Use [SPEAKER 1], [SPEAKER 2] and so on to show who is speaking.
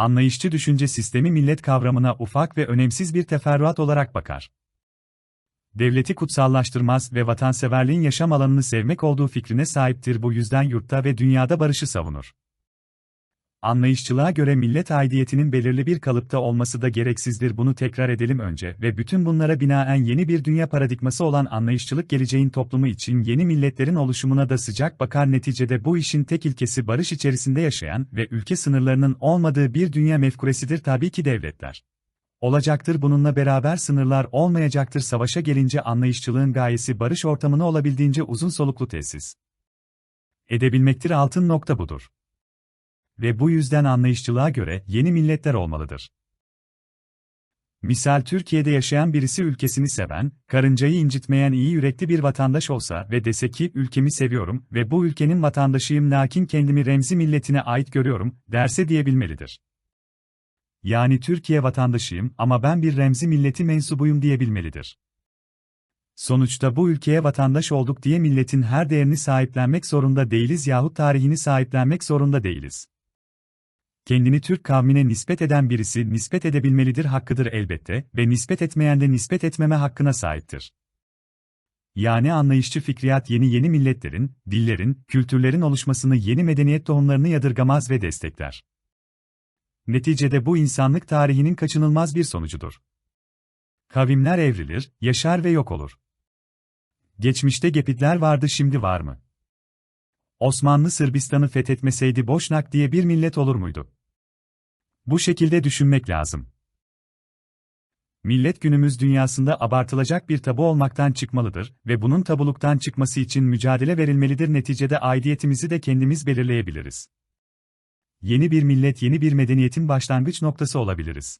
[SPEAKER 1] Anlayışçı düşünce sistemi millet kavramına ufak ve önemsiz bir teferruat olarak bakar. Devleti kutsallaştırmaz ve vatanseverliğin yaşam alanını sevmek olduğu fikrine sahiptir bu yüzden yurtta ve dünyada barışı savunur. Anlayışçılığa göre millet aidiyetinin belirli bir kalıpta olması da gereksizdir. Bunu tekrar edelim önce ve bütün bunlara binaen yeni bir dünya paradigması olan anlayışçılık geleceğin toplumu için yeni milletlerin oluşumuna da sıcak bakar. Neticede bu işin tek ilkesi barış içerisinde yaşayan ve ülke sınırlarının olmadığı bir dünya mefkuresidir tabii ki devletler. Olacaktır bununla beraber sınırlar olmayacaktır. Savaşa gelince anlayışçılığın gayesi barış ortamını olabildiğince uzun soluklu tesis edebilmektir. Altın nokta budur ve bu yüzden anlayışçılığa göre yeni milletler olmalıdır. Misal Türkiye'de yaşayan birisi ülkesini seven, karıncayı incitmeyen iyi yürekli bir vatandaş olsa ve dese ki ülkemi seviyorum ve bu ülkenin vatandaşıyım lakin kendimi remzi milletine ait görüyorum, derse diyebilmelidir. Yani Türkiye vatandaşıyım ama ben bir remzi milleti mensubuyum diyebilmelidir. Sonuçta bu ülkeye vatandaş olduk diye milletin her değerini sahiplenmek zorunda değiliz yahut tarihini sahiplenmek zorunda değiliz kendini Türk kavmine nispet eden birisi nispet edebilmelidir hakkıdır elbette ve nispet etmeyen de nispet etmeme hakkına sahiptir. Yani anlayışçı fikriyat yeni yeni milletlerin, dillerin, kültürlerin oluşmasını yeni medeniyet tohumlarını yadırgamaz ve destekler. Neticede bu insanlık tarihinin kaçınılmaz bir sonucudur. Kavimler evrilir, yaşar ve yok olur. Geçmişte Gepitler vardı şimdi var mı? Osmanlı Sırbistan'ı fethetmeseydi Boşnak diye bir millet olur muydu? Bu şekilde düşünmek lazım. Millet günümüz dünyasında abartılacak bir tabu olmaktan çıkmalıdır ve bunun tabuluktan çıkması için mücadele verilmelidir neticede aidiyetimizi de kendimiz belirleyebiliriz. Yeni bir millet yeni bir medeniyetin başlangıç noktası olabiliriz.